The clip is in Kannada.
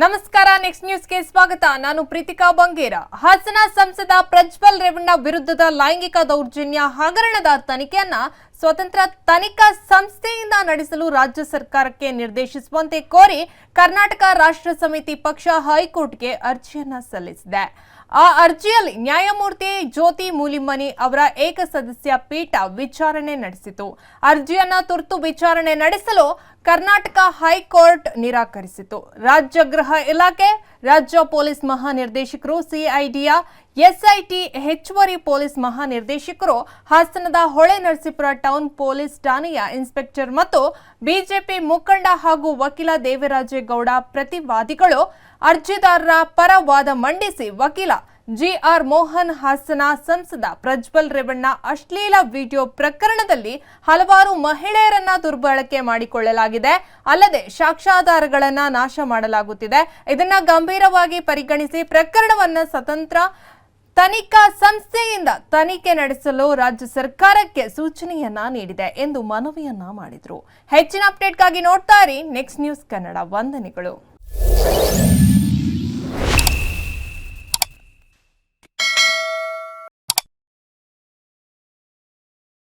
ನಮಸ್ಕಾರ ನೆಕ್ಸ್ಟ್ ನ್ಯೂಸ್ಗೆ ಸ್ವಾಗತ. ನಾನು ಪ್ರೀತಿಕಾ ಬಂಗೇರ. ಹಾಸನ ಸಂಸದ ಪ್ರಜ್ವಲ್ ರೇವಣ್ಣ ವಿರುದ್ಧದ ಲೈಂಗಿಕ ದೌರ್ಜನ್ಯ ಹಗರಣದ ತನಿಖೆಯನ್ನ ಸ್ವತಂತ್ರ ತನಿಖಾ ಸಂಸ್ಥೆಯಿಂದ ನಡೆಸಲು ರಾಜ್ಯ ಸರ್ಕಾರಕ್ಕೆ ನಿರ್ದೇಶಿಸುವಂತೆ ಕೋರಿ ಕರ್ನಾಟಕ ರಾಷ್ಟ್ರ ಸಮಿತಿ ಪಕ್ಷ ಹೈಕೋರ್ಟ್ಗೆ ಅರ್ಜಿಯನ್ನ ಸಲ್ಲಿಸಿದೆ. ಆ ಅರ್ಜಿಯಲ್ಲಿ ನ್ಯಾಯಮೂರ್ತಿ ಜ್ಯೋತಿ ಮೂಲಿಮನಿ ಅವರ ಏಕಸದಸ್ಯ ಪೀಠ ವಿಚಾರಣೆ ನಡೆಸಿತು. ಅರ್ಜಿಯನ್ನ ತುರ್ತು ವಿಚಾರಣೆ ನಡೆಸಲು ಕರ್ನಾಟಕ ಹೈಕೋರ್ಟ್ ನಿರಾಕರಿಸಿತು. ರಾಜ್ಯ ಗೃಹ ಇಲಾಖೆ, ರಾಜ್ಯ ಪೊಲೀಸ್ ಮಹಾನಿರ್ದೇಶಕರು, ಸಿಐಡಿಯ, ಎಸ್ಐಟಿ, ಹೆಚ್ಚುವರಿ ಪೊಲೀಸ್ ಮಹಾನಿರ್ದೇಶಕರು ಹಾಸನದ ಹೊಳೆ ನರಸೀಪುರ ಟೌನ್ ಪೊಲೀಸ್ ಠಾಣೆಯ ಇನ್ಸ್ಪೆಕ್ಟರ್ ಮತ್ತು ಬಿಜೆಪಿ ಮುಖಂಡ ಹಾಗೂ ವಕೀಲ ದೇವರಾಜೇಗೌಡ ಪ್ರತಿವಾದಿಗಳು ಅರ್ಜಿದಾರರ ಪರ ವಾದ ಮಂಡಿಸಿ ವಕೀಲ ಜಿಆರ್ ಮೋಹನ್ ಹಾಸನ ಸಂಸದ ಪ್ರಜ್ವಲ್ ರೇವಣ್ಣ ಅಶ್ಲೀಲ ವಿಡಿಯೋ ಪ್ರಕರಣದಲ್ಲಿ ಹಲವಾರು ಮಹಿಳೆಯರನ್ನ ದುರ್ಬಳಕೆ ಮಾಡಿಕೊಳ್ಳಲಾಗಿದೆ. ಅಲ್ಲದೆ ಸಾಕ್ಷ್ಯಾಧಾರಗಳನ್ನ ನಾಶ ಮಾಡಲಾಗುತ್ತಿದೆ. ಇದನ್ನ ಗಂಭೀರವಾಗಿ ಪರಿಗಣಿಸಿ ಪ್ರಕರಣವನ್ನ ಸ್ವತಂತ್ರ ತನಿಖಾ ಸಂಸ್ಥೆಯಿಂದ ತನಿಖೆ ನಡೆಸಲು ರಾಜ್ಯ ಸರ್ಕಾರಕ್ಕೆ ಸೂಚನೆಯನ್ನ ನೀಡಿದೆ ಎಂದು ಮನವಿಯನ್ನ ಮಾಡಿದ್ರು. ಹೆಚ್ಚಿನ ಅಪ್ಡೇಟ್ಗಾಗಿ ನೋಡ್ತಾ ಇರಿ. ನೆಕ್ಸ್ಟ್ ನ್ಯೂಸ್ ಕನ್ನಡ ವಂದನೆಗಳು.